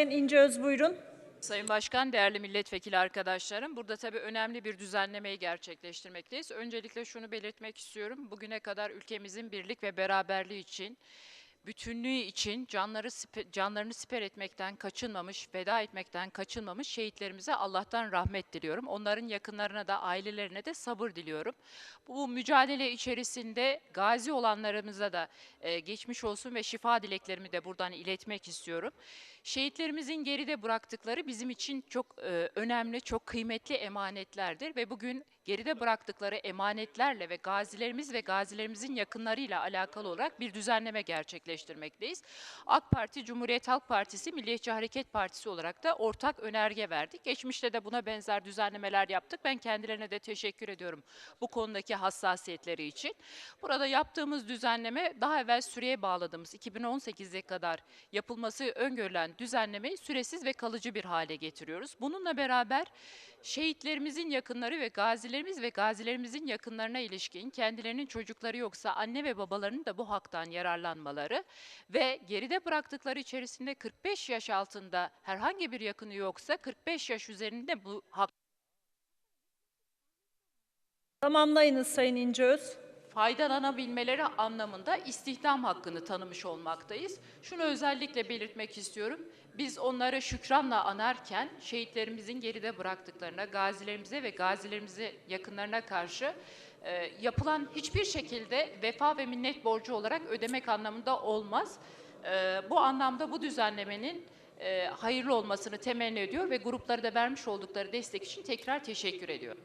Sayın İnceöz buyurun. Sayın Başkan, değerli milletvekili arkadaşlarım, burada tabii önemli bir düzenlemeyi gerçekleştirmekteyiz. Öncelikle şunu belirtmek istiyorum. Bugüne kadar ülkemizin birlik ve beraberliği için, bütünlüğü için canları sipe- canlarını siper etmekten kaçınmamış, feda etmekten kaçınmamış şehitlerimize Allah'tan rahmet diliyorum. Onların yakınlarına da ailelerine de sabır diliyorum. Bu mücadele içerisinde gazi olanlarımıza da e, geçmiş olsun ve şifa dileklerimi de buradan iletmek istiyorum. Şehitlerimizin geride bıraktıkları bizim için çok e, önemli, çok kıymetli emanetlerdir ve bugün geride bıraktıkları emanetlerle ve gazilerimiz ve gazilerimizin yakınlarıyla alakalı olarak bir düzenleme gerçekleştirmekteyiz. AK Parti, Cumhuriyet Halk Partisi, Milliyetçi Hareket Partisi olarak da ortak önerge verdik. Geçmişte de buna benzer düzenlemeler yaptık. Ben kendilerine de teşekkür ediyorum bu konudaki hassasiyetleri için. Burada yaptığımız düzenleme daha evvel süreye bağladığımız 2018'e kadar yapılması öngörülen düzenlemeyi süresiz ve kalıcı bir hale getiriyoruz. Bununla beraber şehitlerimizin yakınları ve gazilerimiz ve gazilerimizin yakınlarına ilişkin kendilerinin çocukları yoksa anne ve babalarının da bu haktan yararlanmaları ve geride bıraktıkları içerisinde 45 yaş altında herhangi bir yakını yoksa 45 yaş üzerinde bu hak Tamamlayınız Sayın İnceöz. Faydalanabilmeleri anlamında istihdam hakkını tanımış olmaktayız. Şunu özellikle belirtmek istiyorum. Biz onları şükranla anarken şehitlerimizin geride bıraktıklarına, gazilerimize ve gazilerimize yakınlarına karşı e, yapılan hiçbir şekilde vefa ve minnet borcu olarak ödemek anlamında olmaz. E, bu anlamda bu düzenlemenin e, hayırlı olmasını temenni ediyor ve grupları da vermiş oldukları destek için tekrar teşekkür ediyorum.